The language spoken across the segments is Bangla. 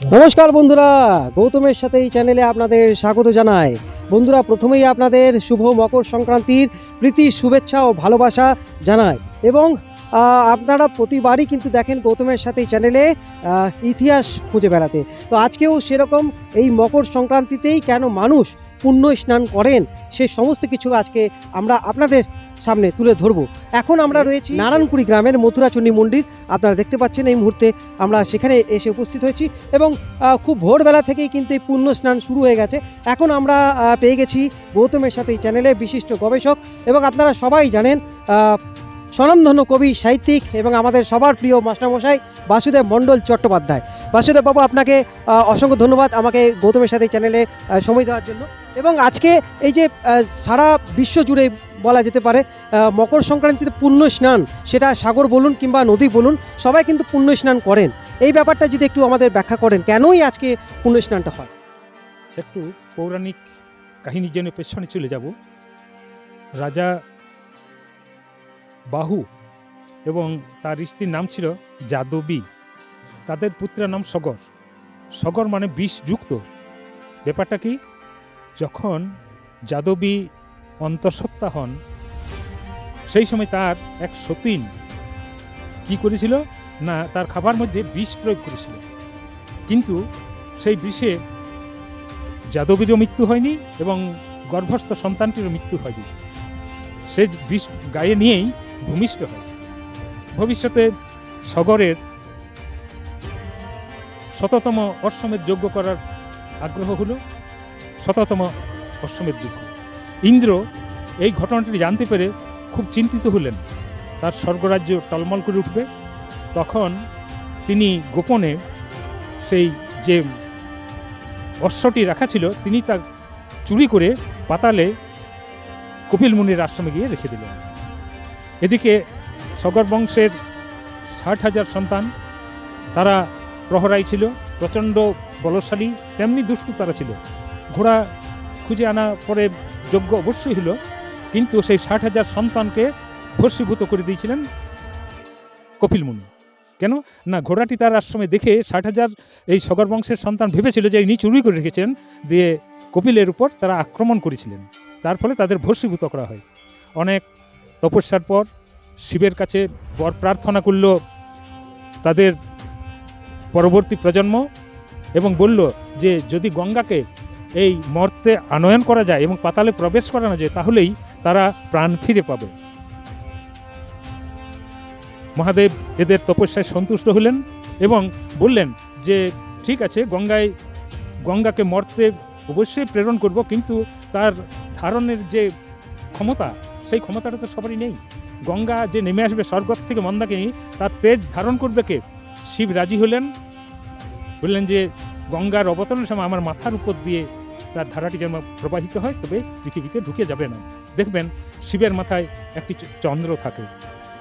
নমস্কার বন্ধুরা, গৌতমের সাথে এই চ্যানেলে আপনাদের স্বাগত জানাই। বন্ধুরা, প্রথমেই আপনাদের শুভ মকর সংক্রান্তির প্রীতি, শুভেচ্ছা ও ভালোবাসা জানাই এবং আপনারা প্রতিবারই কিন্তু দেখেন গৌতমের সাথে এই চ্যানেলে ইতিহাস খুঁজে বেড়াতে। তো আজকেও সেরকম এই মকর সংক্রান্তিতেই কেন মানুষ পুণ্য স্নান করেন, সে সমস্ত কিছু আজকে আমরা আপনাদের সামনে তুলে ধরবো। এখন আমরা রয়েছি নারায়ণপুরি গ্রামের মথুরাচণ্ডী মন্দির। আপনারা দেখতে পাচ্ছেন এই মুহূর্তে আমরা সেখানে এসে উপস্থিত হয়েছি এবং খুব ভোরবেলা থেকেই কিন্তু এই পুণ্য স্নান শুরু হয়ে গেছে। এখন আমরা পেয়ে গেছি গৌতমের সাথে এই চ্যানেলে বিশিষ্ট গবেষক এবং আপনারা সবাই জানেন স্বনামধন্য কবি, সাহিত্যিক এবং আমাদের সবার প্রিয় মাস্টারমশাই বাসুদেব মণ্ডল চট্টোপাধ্যায়। বাসুদেব বাবু, আপনাকে অসংখ্য ধন্যবাদ আমাকে গৌতমের সাথে চ্যানেলে সময় দেওয়ার জন্য। এবং আজকে এই যে সারা বিশ্ব জুড়ে বলা যেতে পারে মকর সংক্রান্তির পুণ্য স্নান, সেটা সাগর বলুন কিংবা নদী বলুন, সবাই কিন্তু পুণ্য স্নান করেন। এই ব্যাপারটা যদি একটু আমাদের ব্যাখ্যা করেন, কেনই আজকে পুণ্য স্নানটা হয়? একটু পৌরাণিক কাহিনীর জন্য পেছনে চলে যাব। রাজা বাহু এবং তার স্ত্রীর নাম ছিল যাদবী। তাদের পুত্রের নাম সগর। সগর মানে বিষযুক্ত ব্যাপারটা কি? যখন যাদবী অন্তঃসত্ত্বা হন, সেই সময় তার এক সতীন কি করেছিল? না, তার খাবার মধ্যে বিষ প্রয়োগ করেছিল। কিন্তু সেই বিষে যাদবীরও মৃত্যু হয়নি এবং গর্ভস্থ সন্তানটিরও মৃত্যু হয়নি। সে বিষ গায়ে নিয়েই ভূমিষ্ঠ হয় ভবিষ্যতে সগরের শততম অশ্বমেধ যজ্ঞ করার আগ্রহ হলো, শততম অশ্বমেধ যজ্ঞ। ইন্দ্র এই ঘটনাটি জানতে পেরে খুব চিন্তিত হলেন। তার স্বর্গরাজ্য টলমল করে উঠবে। তখন তিনি গোপনে সেই যে অশ্বটি রাখা ছিল, তিনি তা চুরি করে পাতালে কপিল মুনির আশ্রমে গিয়ে রেখে দিলেন। এদিকে সগর বংশের ষাট হাজার সন্তান, তারা প্রহরাই ছিল, প্রচণ্ড বলশালী, তেমনি দুষ্টু তারা ছিল। ঘোড়া খুঁজে আনা পরে যোগ্য অবশ্যই হলো, কিন্তু সেই ষাট হাজার সন্তানকে ভস্মীভূত করে দিয়েছিলেন কপিল মুনি। কেন? না, ঘোড়াটি তার আশ্রমে দেখে ষাট হাজার এই সগর বংশের সন্তান ভেবেছিল যে ইনি চুরি করে রেখেছেন, দিয়ে কপিলের উপর তারা আক্রমণ করেছিলেন। তার ফলে তাদের ভস্মীভূত করা হয়। অনেক তপস্যার পর শিবের কাছে বর প্রার্থনা করল তাদের পরবর্তী প্রজন্ম এবং বলল যে যদি গঙ্গাকে এই মর্তে আনয়ন করা যায় এবং পাতালে প্রবেশ করানো যায়, তাহলেই তারা প্রাণ ফিরে পাবে। মহাদেব এদের তপস্যায় সন্তুষ্ট হলেন এবং বললেন যে, ঠিক আছে, গঙ্গায়, গঙ্গাকে মর্তে অবশ্যই প্রেরণ করব, কিন্তু তার ধারণের যে ক্ষমতা সেই ক্ষমতাটা তো সবারই নেই। গঙ্গা যে নেমে আসবে স্বর্গ থেকে মন্দাকিনী, তার তেজ ধারণ করবে কে? শিব রাজি হলেন। বললেন যে, গঙ্গার অবতরণের সময় আমার মাথার উপর দিয়ে তার ধারাটি যেন প্রবাহিত হয়, তবে পৃথিবীতে ঢুকে যাবে না। দেখবেন, শিবের মাথায় একটি চন্দ্র থাকে।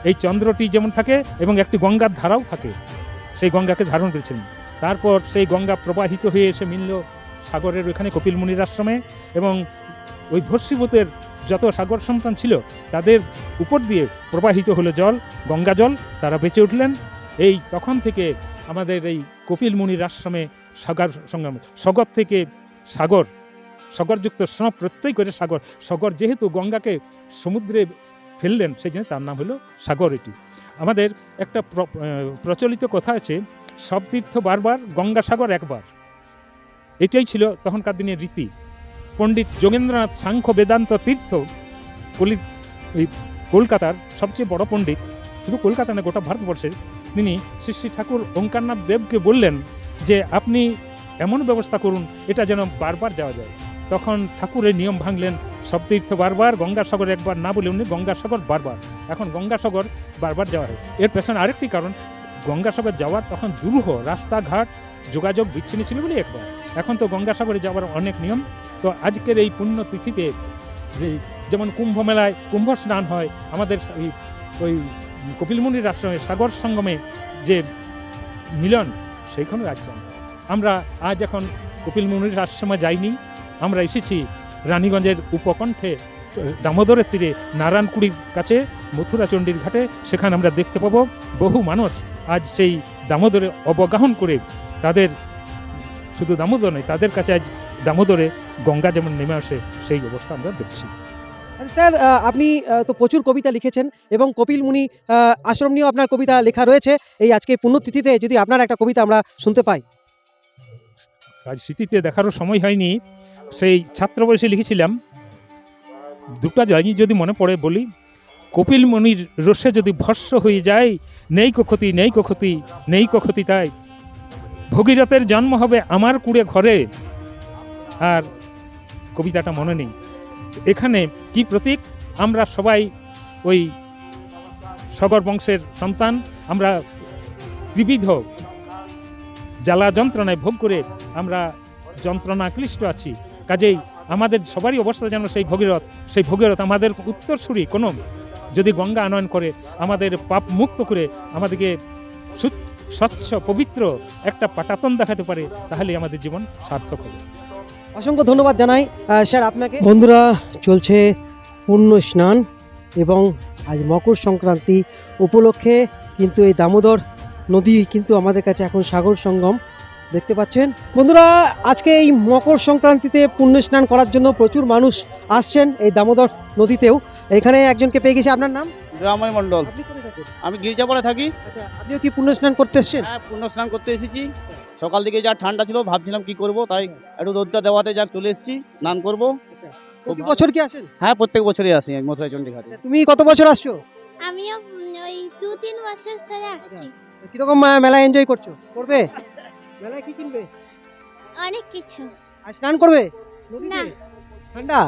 এই চন্দ্রটি যেমন থাকে এবং একটি গঙ্গার ধারাও থাকে, সেই গঙ্গাকে ধারণ করেছেন। তারপর সেই গঙ্গা প্রবাহিত হয়ে এসে মিলল সাগরের ওখানে কপিল মুনির আশ্রমে এবং ওই ভস্মীভূতের যত সাগর সন্তান ছিল, তাদের উপর দিয়ে প্রবাহিত হলো জল, গঙ্গা জল, তারা বেঁচে উঠলেন। এই তখন থেকে আমাদের এই কপিল মুনির আশ্রমে সাগর সংগ্রাম সগর থেকে সাগর, সাগরযুক্ত স্ন প্রত্যয় করে সাগর সাগর যেহেতু গঙ্গাকে সমুদ্রে ফেললেন, সেই জন্য তার নাম হলো সাগর এটি। আমাদের একটা প্র- প্রচলিত কথা আছে, সব তীর্থ বারবার গঙ্গাসাগর একবার। এটাই ছিল তখনকার দিনের রীতি। পণ্ডিত যোগেন্দ্রনাথ সাংখ্য বেদান্ত তীর্থ কলি কলকাতার সবচেয়ে বড় পণ্ডিত, শুধু কলকাতা না, গোটা ভারতবর্ষে। তিনি শ্রী শ্রী ঠাকুর ওঙ্কারনাথ দেবকে বললেন যে, আপনি এমন ব্যবস্থা করুন, এটা যেন বারবার যাওয়া যায়। তখন ঠাকুরের নিয়ম ভাঙলেন। সব তীর্থ বারবার, গঙ্গাসাগর একবার না বলে উনি গঙ্গাসাগর বারবার। এখন গঙ্গাসাগর বারবার যাওয়া হয়। এর পেছনে আরেকটি কারণ, গঙ্গাসাগর যাওয়ার তখন দুরূহ, রাস্তাঘাট, যোগাযোগ বিচ্ছিন্ন ছিল বলে একবার। এখন তো গঙ্গাসাগরে যাওয়ার অনেক নিয়ম তো আজকের এই পুণ্য তিথিতে যে যেমন কুম্ভ মেলায় কুম্ভ স্নান হয়, আমাদের এই ওই কপিলমুনির আশ্রমে সাগর সঙ্গমে যে মিলন, সেইখানে রাখছেন আমরা। আজ এখন কপিলমুনির আশ্রমে যাইনি। আমরা এসেছি রানীগঞ্জের উপকণ্ঠে, দামোদরের তীরে, নারায়ণকুড়ির কাছে মথুরা চণ্ডীর ঘাটে। সেখানে আমরা দেখতে পাবো বহু মানুষ আজ সেই দামোদরে অবগাহন করে তাদের, শুধু দামোদর নয়, তাদের কাছে আজ দামোদরে গঙ্গা যেমন নেমে আসে সেই অবস্থা আমরা দেখছি। স্যার আপনি তো প্রচুর কবিতা লিখেছেন এবং কপিল মুনি আশ্রম নিয়েও আপনার কবিতা লেখা রয়েছে। এই আজকে পুণ্যতিথিতে যদি আপনার একটা কবিতা আমরা শুনতে পাই। আজ স্মৃতিতে দেখারও সময় হয়নি সেই ছাত্র বয়সে লিখেছিলাম দুটা জায়গি যদি মনে পড়ে বলি কপিল মনির রসে যদি ভস্য হয়ে যায় নেই কক্ষতি নেই কক্ষতি নেই কক্ষতি তাই। ভগীরথের জন্ম হবে আমার কুড়ে ঘরে আর কবিতাটা মনে নেই। এখানে কি প্রতীক? আমরা সবাই ওই সগর বংশের সন্তান, আমরা ত্রিবিধ জ্বালা যন্ত্রণায় ভোগ করে আমরা যন্ত্রণা ক্লিষ্ট আছি। কাজেই আমাদের সবারই অবস্থা যেন সেই ভগীরথ সেই ভগীরথ আমাদের উত্তরসূরি। কোনো, যদি গঙ্গা আনয়ন করে, আমাদের পাপ মুক্ত করে, আমাদেরকে স্বচ্ছ, পবিত্র একটা পাটাতন দেখাতে পারে, তাহলে আমাদের জীবন সার্থক হবে। অসংখ্য ধন্যবাদ জানাই। স্যার আপনাকে। বন্ধুরা চলছে পূর্ণ স্নান এবং আজ মকর সংক্রান্তি উপলক্ষে কিন্তু এই দামোদর নদী কিন্তু আমাদের কাছে এখন সাগর সঙ্গম। দেখতে পাচ্ছেন? বন্ধুরা আজকে এই মকর সংক্রান্তিতে পুণ্য স্নান করার জন্য প্রচুর মানুষ আসছেন এই দামোদর নদীতেও। এখানে একজনকে পেয়ে গেছি। আপনার নাম? মণ্ডল। কোথায় থাকেন? আমি গির্জাপাড়া থাকি। আচ্ছা আপনিও কি পুণ্য স্নান করতে এসছেন? হ্যাঁ পুণ্য স্নান করতে এসেছি। সকাল দিকে যা ঠান্ডা ছিল ভাবছিলাম কি করব তাই একটু রোদটা দেওয়াতে যা চলে এসেছি স্নান করব। প্রতি বছর কি আসেন? হ্যাঁ প্রত্যেক বছরই আসি আমি মথুরা চণ্ডী ঘাটে তুমি কত বছর আসছো? আমিও ওই দু তিন বছর ধরে আসছি। কীরকম মেলা এনজয় করছ? করবে? মেলায় কি কিনবে? অনেক কিছু। আর স্নান করবে? না। ঠান্ডা।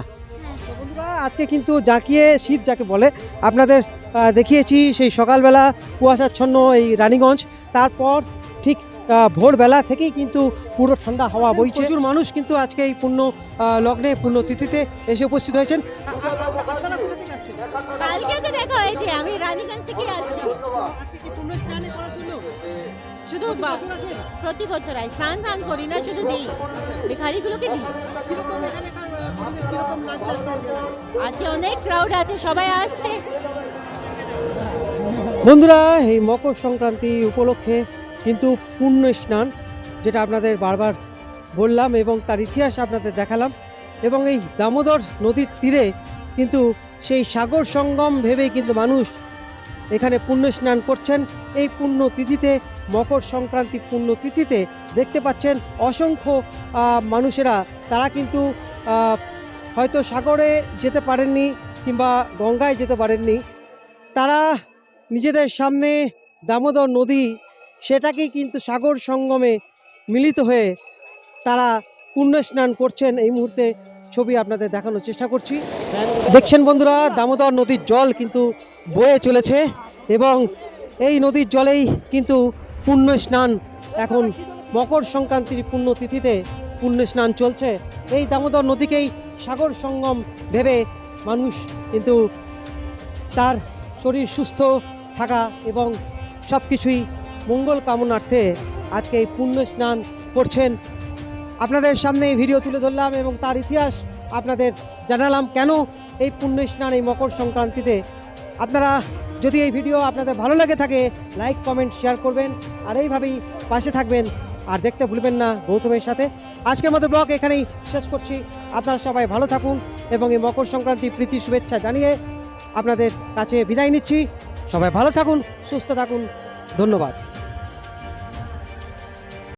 বন্ধুরা আজকে কিন্তু জাঁকিয়ে শীত যাকে বলে আপনাদের দেখিয়েছি সেই সকালবেলা কুয়াশাচ্ছন্ন এই রানীগঞ্জ। তারপর ভোরবেলা থেকেই কিন্তু পুরো ঠান্ডা হাওয়া বইছে। প্রচুর মানুষ কিন্তু আজকে এই পূর্ণ লগ্নে পূর্ণ তিথিতে এসে উপস্থিত হয়েছেন? কালকে তো দেখা হয়েছে আমি রানীগঞ্জ থেকে আসছি। আজকে কি পূর্ণ স্নানে করার জন্য? শুধু বা- প্রতি বছর আই স্নান টান করি না শুধু দিই। ভিখারিগুলোকে দিই? আজকে অনেক ক্রাউড আছে সবাই আসছে। বন্ধুরা এই মকর সংক্রান্তি উপলক্ষে কিন্তু পূর্ণ স্নান, যেটা আপনাদের বারবার বললাম এবং তার ইতিহাস আপনাদের দেখালাম এবং এই দামোদর নদীর তীরে কিন্তু সেই সাগর সঙ্গম ভেবেই কিন্তু মানুষ এখানে পুণ্য স্নান করছেন। এই পুণ্য তিথিতে, মকর সংক্রান্তি পুণ্য তিথিতে দেখতে পাচ্ছেন অসংখ্য মানুষেরা। তারা কিন্তু হয়তো সাগরে যেতে পারেননি কিংবা গঙ্গায় যেতে পারেননি। তারা নিজেদের সামনে দামোদর নদী সেটাকেই কিন্তু সাগর সঙ্গমে মিলিত হয়ে তারা পুণ্য স্নান করছেন। এই মুহূর্তে ছবি আপনাদের দেখানোর চেষ্টা করছি। দেখছেন বন্ধুরা, দামোদর নদীর জল কিন্তু বয়ে চলেছে এবং এই নদীর জলেই কিন্তু পুণ্য স্নান এখন মকর সংক্রান্তির পুণ্য তিথিতে পুণ্য স্নান চলছে। এই দামোদর নদীকেই সাগর সঙ্গম ভেবে মানুষ কিন্তু তার শরীর সুস্থ থাকা এবং সব কিছুই মঙ্গল কামনার্থে আজকে এই পুণ্য স্নান করছেন। আপনাদের সামনে এই ভিডিও তুলে ধরলাম এবং তার ইতিহাস আপনাদের জানালাম কেন এই পুণ্য স্নান, এই মকর সংক্রান্তিতে। আপনারা যদি এই ভিডিও আপনাদের ভালো লাগে থাকে, লাইক, কমেন্ট, শেয়ার করবেন আর এইভাবেই পাশে থাকবেন। আর দেখতে ভুলবেন না গৌতমের সাথে। আজকের মতো ব্লগ এখানেই শেষ করছি। আপনারা সবাই ভালো থাকুন এবং এই মকর সংক্রান্তি প্রীতি শুভেচ্ছা জানিয়ে আপনাদের কাছে বিদায় নিচ্ছি। সবাই ভালো থাকুন, সুস্থ থাকুন। ধন্যবাদ।